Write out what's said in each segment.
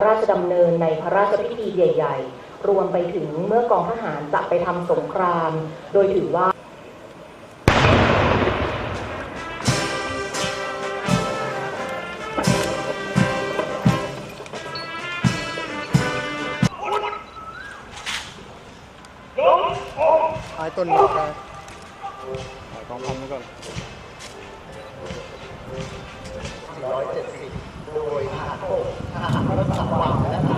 พระราชดำเนินในพระราชพิธีใหญ่ ๆ รวมไปถึงเมื่อกองทหารจะไปทำสงคราม โดยถือว่าไอ้ต้นนี้ครับไอ้ของพันธุ์ไว้ก่อนร้อยเจ็ดสิบ โดยทหารบกทหารรักษาความและ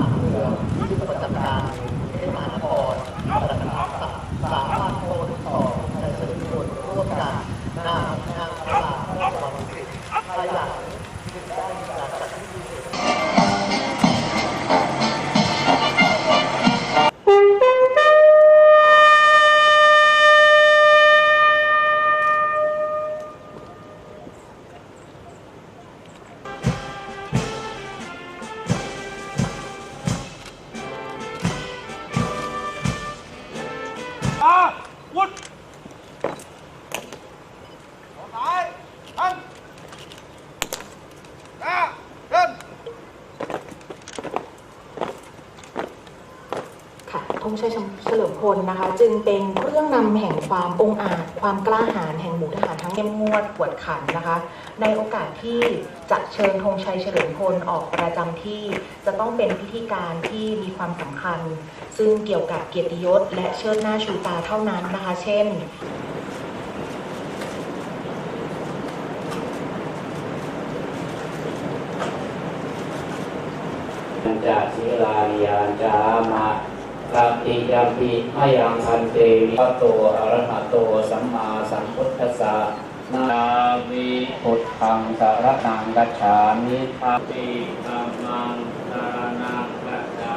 งชัยเฉลิมพลนะคะ จึงเป็นเครื่องนำแห่งความองอาจความกล้าหาญแห่งหมู่ทหารทั้งเข้มงวดกวดขันนะคะ ในโอกาสที่จะเชิญธงชัยเฉลิมพลออกประจำที่จะต้องเป็นพิธีการที่มีความสำคัญ ซึ่งเกี่ยวกับเกียรติยศและเชิดหน้าชูตาเท่านั้นนะคะ เช่นยัญจาศิลานิยานจามะ ตติยัมปิมยังพันเตวิปโตอระหะโตสัมมาสัมพุทธัสสะนาวิพุทธังสารนังกัจฉามิอาปิธัมมังสารนังกัจฉา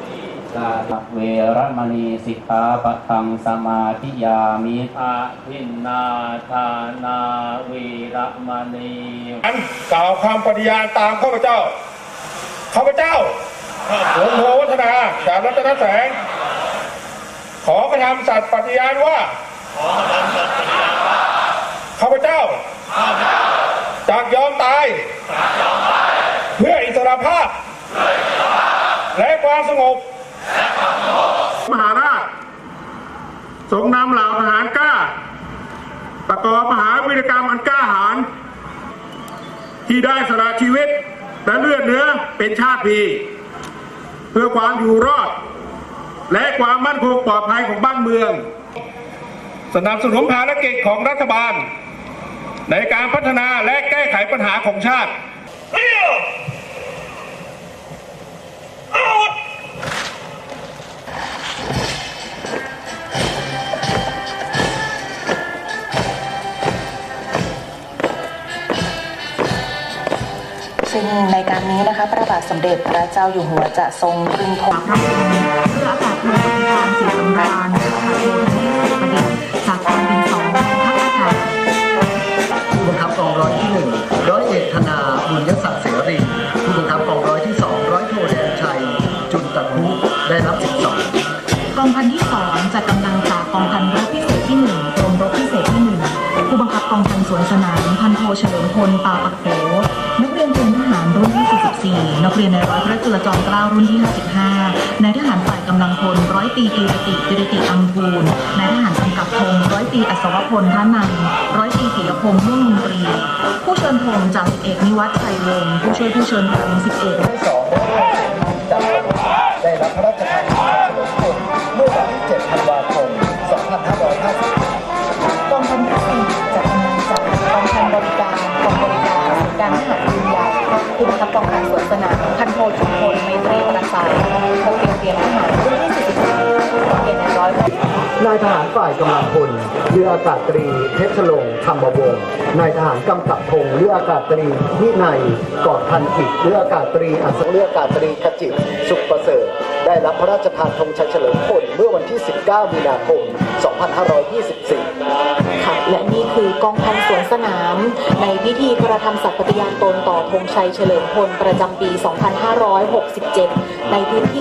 มิสาธเวรมณีสิกขาปะทังสมาธิยามิอาทินนาทานาวีรมณีอันกล่าวคำปฏิญาณตามข้าพเจ้า ข้าพเจ้าหลวงพ่อวัฒนาจากรัตนแสง ขอกระทำสัตย์ปฏิญาณว่า ข้าพเจ้า จากยอมตาย เพื่ออิสรภาพ และความสงบ มหาราชทรงนำเหล่าทหารกล้า ประกอบมหาวิรกรรมอันกล้าหาญที่ได้สละชีวิต และเลือดเนื้อเป็นชาติพีเพื่อความอยู่รอด และความมั่นคงปลอดภัยของบ้านเมือง สนับสนุนภารกิจของรัฐบาล ในการพัฒนาและแก้ไขปัญหาของชาติ ซึ่งในการนี้นะคะพระบาทสมเด็จพระเจ้าอยู่หัวจะทรงรึงธงพระ เรียนในร้อยพระจุลจอมเกล้ารุ่นที่ 55 นายทหารฝ่ายกำลังพลร้อยตีกีรติกิรติอังกูล นายทหารกำกับพงร้อยตีอัศวพลท่านังร้อยตรีศิลพงษ์ม่วงมนตรี ผู้เชิญธงจากสิบเอกนิวัฒน์ชัยวงศ์ผู้ช่วยผู้เชิญธงสิบเอกที่สองได้รับพระราชทานเฉลิมพลเมื่อวันที่7ธันวาคม 2550กองพันที่สี่จัดกำลังจากกองพันบริการกองบริการการทหาร ผู้บังคับกองพันสวนสนามพันโทจุมพลไมตรีประสายนักเรียนเตรียมทหารรุ่นที่44นักเรียนร้อยนายทหารฝ่ายกำลังพลเรืออากาศตรีเพชรลงธรรมวงศ์นายทหารกำกับพงเรืออากาศตรีวินัยกอดพันกิจเรืออากาศตรีอัศเรืออากาศตรีขจิตสุขประเสริฐได้รับพระราชทานธงชัยเฉลิมพลเมื่อวันที่ 19 มีนาคม 2524 ค่ะ และนี่คือกองพันสวนสนาม ในพิธีกระทำสัตย์ปฏิญาณตนต่อธงชัยเฉลิมพลประจำปี 2567 ในพื้นที่